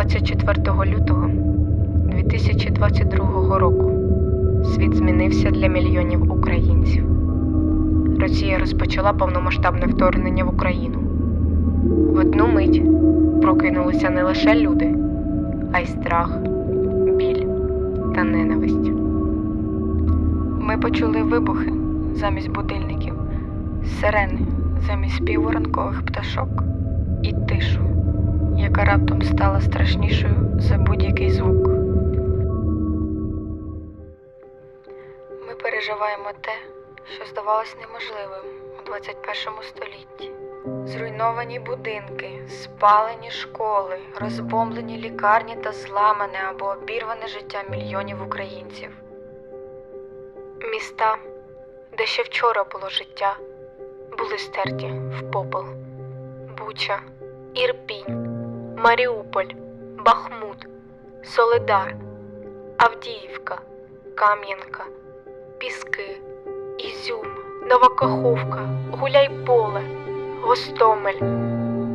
24 лютого 2022 року світ змінився для мільйонів українців. Росія розпочала повномасштабне вторгнення в Україну. В одну мить прокинулися не лише люди, а й страх, біль та ненависть. Ми почули вибухи замість будильників, сирени замість співу пташок і тишу, яка раптом стала страшнішою за будь-який звук. Ми переживаємо те, що здавалось неможливим у 21 столітті. Зруйновані будинки, спалені школи, розбомблені лікарні та зламане або обірване життя мільйонів українців. Міста, де ще вчора було життя, були стерті в попел. Буча, Ірпінь, Маріуполь, Бахмут, Солидар, Авдіївка, Кам'янка, Піски, Ізюм, Нова Каховка, Гуляйполе, Гостомель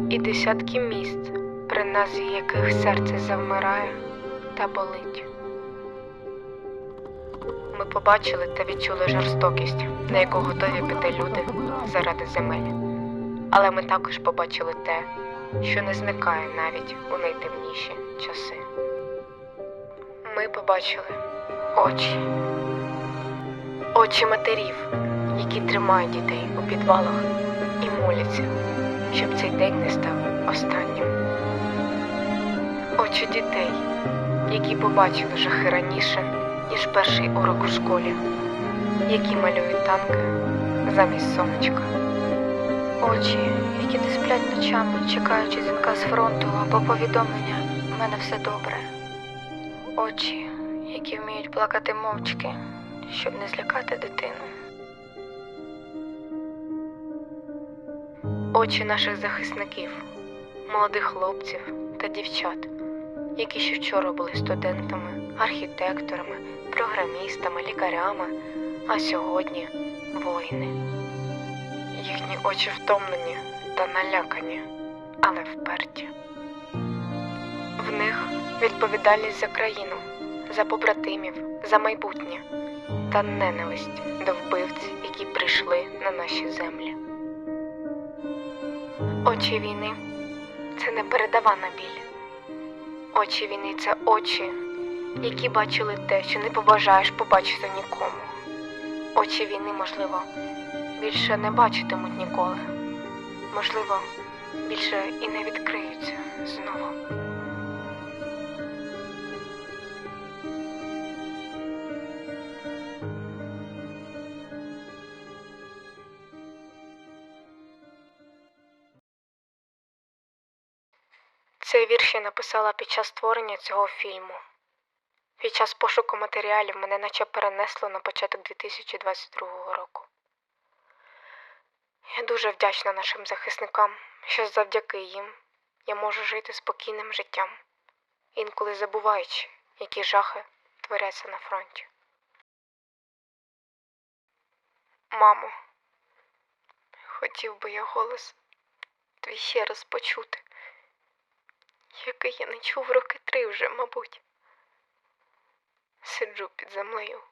і десятки міст, при назві яких серце завмирає та болить. Ми побачили та відчули жорстокість, на яку готові піти люди заради земель. Але ми також побачили те, що не зникає навіть у найтемніші часи. Ми побачили очі, очі матерів, які тримають дітей у підвалах і моляться, щоб цей день не став останнім. Очі дітей, які побачили жахи раніше, ніж перший урок у школі, які малюють танки замість сонечка. Очі, які не сплять ночами, чекаючи дзвінка з фронту або повідомлення у мене все добре. Очі, які вміють плакати мовчки, щоб не злякати дитину. Очі наших захисників, молодих хлопців та дівчат, які ще вчора були студентами, архітекторами, програмістами, лікарями, а сьогодні воїни. Їхні очі втомлені та налякані, але вперті. В них відповідальність за країну, за побратимів, за майбутнє та ненависть до вбивць, які прийшли на наші землі. Очі війни це непередавана біль. Очі війни це очі, які бачили те, що не побажаєш побачити нікому. Очі війни, можливо, більше не бачитимуть ніколи. Можливо, більше і не відкриються знову. Цей вірш я написала під час створення цього фільму. Під час пошуку матеріалів мене наче перенесло на початок 2022 року. Дуже вдячна нашим захисникам, що завдяки їм я можу жити спокійним життям, інколи забуваючи, які жахи творяться на фронті. Мамо, хотів би я голос твій ще раз почути, який я не чув роки три вже, мабуть. Сиджу під землею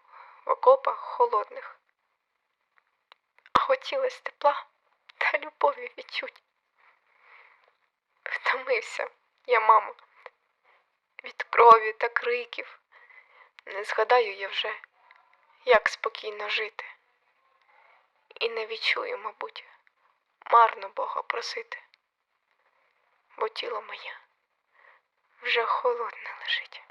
в окопах холодних, а хотілось тепла та любові відчуть. Втомився я, мамо, від крові та криків. Не згадаю я вже, як спокійно жити. І не відчую, мабуть, марно Бога просити, бо тіло моє вже холодне лежить.